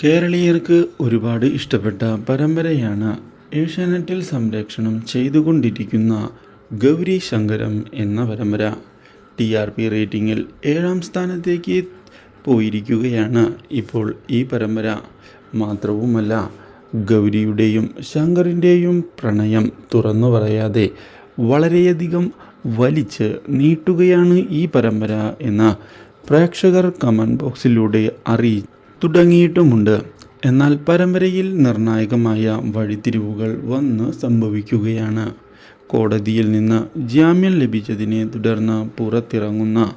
കേരളീയർക്ക് ഒരുപാട് ഇഷ്ടപ്പെട്ട പരമ്പരയാണ് ഏഷ്യാനെറ്റിൽ സംരക്ഷണം ചെയ്തുകൊണ്ടിരിക്കുന്ന ഗൗരി ശങ്കരം എന്ന പരമ്പര. ടി ആർ പി റേറ്റിംഗിൽ ഏഴാം സ്ഥാനത്തേക്ക് പോയിരിക്കുകയാണ് ഇപ്പോൾ ഈ പരമ്പര. മാത്രവുമല്ല ഗൗരിയുടെയും ശങ്കറിന്റെയും പ്രണയം തുറന്നു പറയാതെ വളരെയധികം വലിച്ച് നീട്ടുകയാണ് ഈ പരമ്പര എന്ന് പ്രേക്ഷകർ കമന്റ് ബോക്സിലൂടെ അറിയി തുടങ്ങിയിട്ടുമുണ്ട്. എന്നാൽ പരമ്പരയിൽ നിർണായകമായ വഴിത്തിരിവുകൾ വന്ന് സംഭവിക്കുകയാണ്. കോടതിയിൽ നിന്ന് ജാമ്യം ലഭിച്ചതിനെ തുടർന്ന് പുറത്തിറങ്ങുന്ന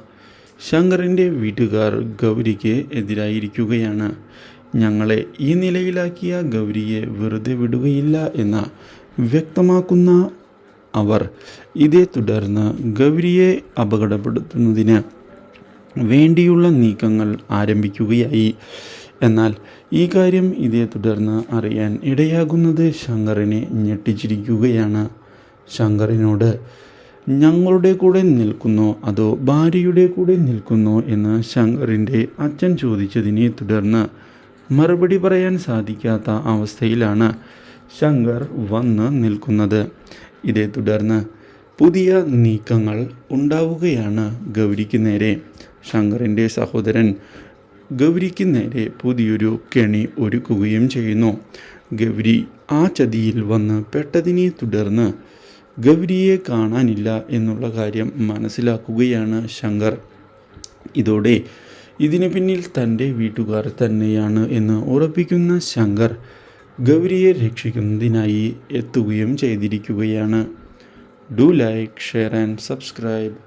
ശങ്കറിന്റെ വീട്ടുകാർ ഗൗരിക്ക് എതിരായിരിക്കുകയാണ്. ഞങ്ങളെ ഈ നിലയിലാക്കിയ ഗൗരിയെ വെറുതെ വിടുകയില്ല എന്ന് വ്യക്തമാക്കുന്ന അവർ ഇതേ തുടർന്ന് ഗൗരിയെ അപകടപ്പെടുത്തുന്നതിന് വേണ്ടിയുള്ള നീക്കങ്ങൾ ആരംഭിക്കുകയായി. എന്നാൽ ഈ കാര്യം ഇതേ തുടർന്ന് അറിയാൻ ഇടയാകുന്നത് ശങ്കറിനെ ഞെട്ടിച്ചിരിക്കുകയാണ്. ശങ്കറിനോട് ഞങ്ങളുടെ കൂടെ നിൽക്കുന്നോ അതോ ഭാര്യയുടെ കൂടെ നിൽക്കുന്നോ? എന്ന് ശങ്കറിന്റെ അച്ഛൻ ചോദിച്ചതിനെ തുടർന്ന് മറുപടി പറയാൻ സാധിക്കാത്ത അവസ്ഥയിലാണ് ശങ്കർ വന്ന് നിൽക്കുന്നത്. ഇതേ തുടർന്ന് പുതിയ നീക്കങ്ങൾ ഉണ്ടാവുകയാണ് ഗൗരിക്ക് നേരെ. ശങ്കറിന്റെ സഹോദരൻ ഗൗരിക്ക് നേരെ പുതിയൊരു കെണി ഒരുക്കുകയും ചെയ്യുന്നു. ഗൗരി ആ ചതിയിൽ വന്ന് പെട്ടതിനെ തുടർന്ന് ഗൗരിയെ കാണാനില്ല എന്നുള്ള കാര്യം മനസ്സിലാക്കുകയാണ് ശങ്കർ. ഇതോടെ ഇതിന് പിന്നിൽ തന്റെ വീട്ടുകാർ തന്നെയാണ് എന്ന് ഉറപ്പിക്കുന്ന ശങ്കർ ഗൗരിയെ രക്ഷിക്കുന്നതിനായി എത്തുകയും ചെയ്തിരിക്കുകയാണ്. Do like share and subscribe.